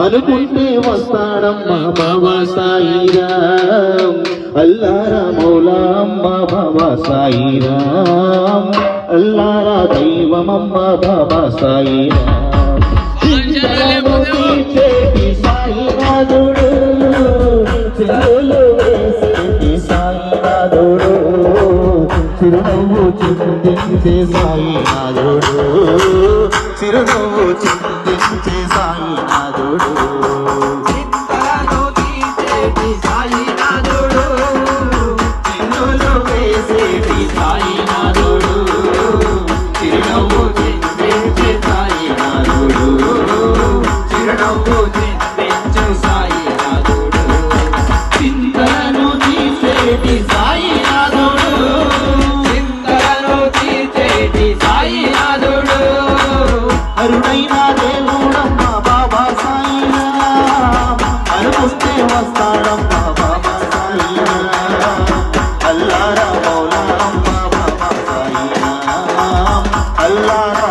అనుకుంటే వస్తాడమ్మా బాబా సాయిరామ్. అల్లారా మౌలామ్మ బాబా సాయిరామ్. అల్లారా దైవమమ్మ బాబా సాయిరామ్. చింతించే సాయినాథుడు చిరునవ్వు చింతించే సాయినాథుడు సాయినాథుడు చిన్నులు వేసేటి సాయినాథుడు చిరునవ్వు చింతించే సాయినాథుడు చిరునవ్వు సాయి సాయినాథుడు చింతను తీసేటి దేవుడైనా దేవుడమ్మా బాబా సాయినా అనుకుంటే వస్తాడమ్మా బాబా అల్లారా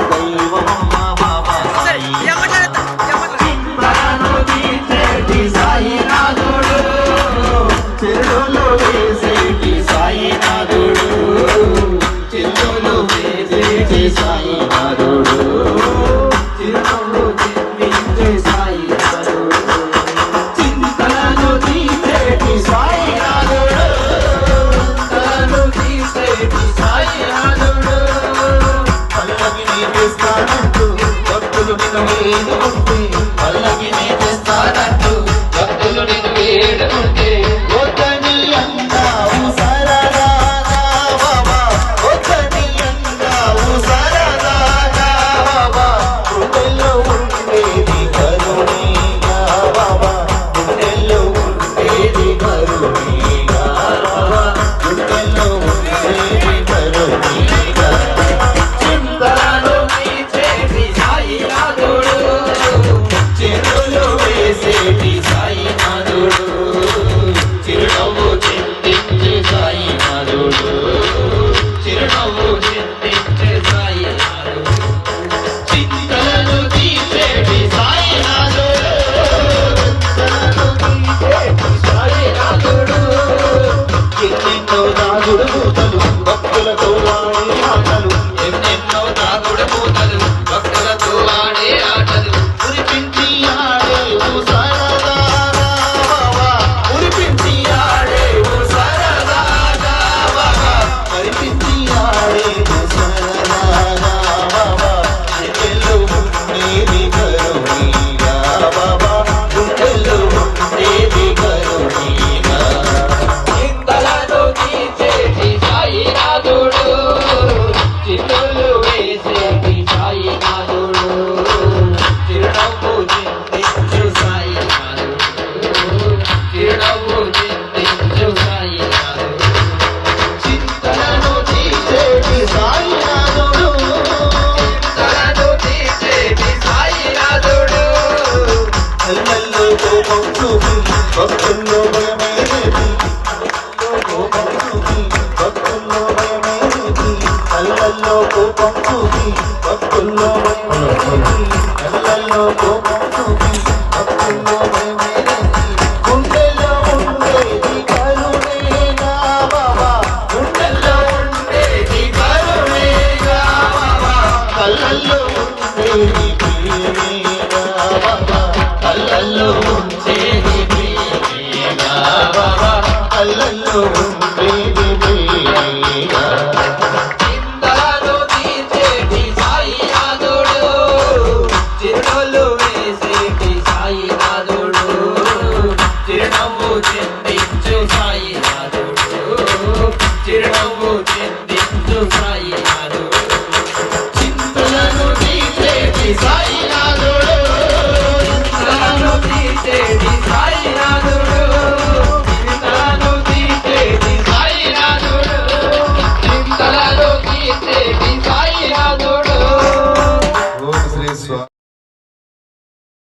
భక్తుల్లో భక్తుల్లో కోపం చూసి భక్తుల్లో కోపం ചിന്തിച്ചു സായി ചിരണം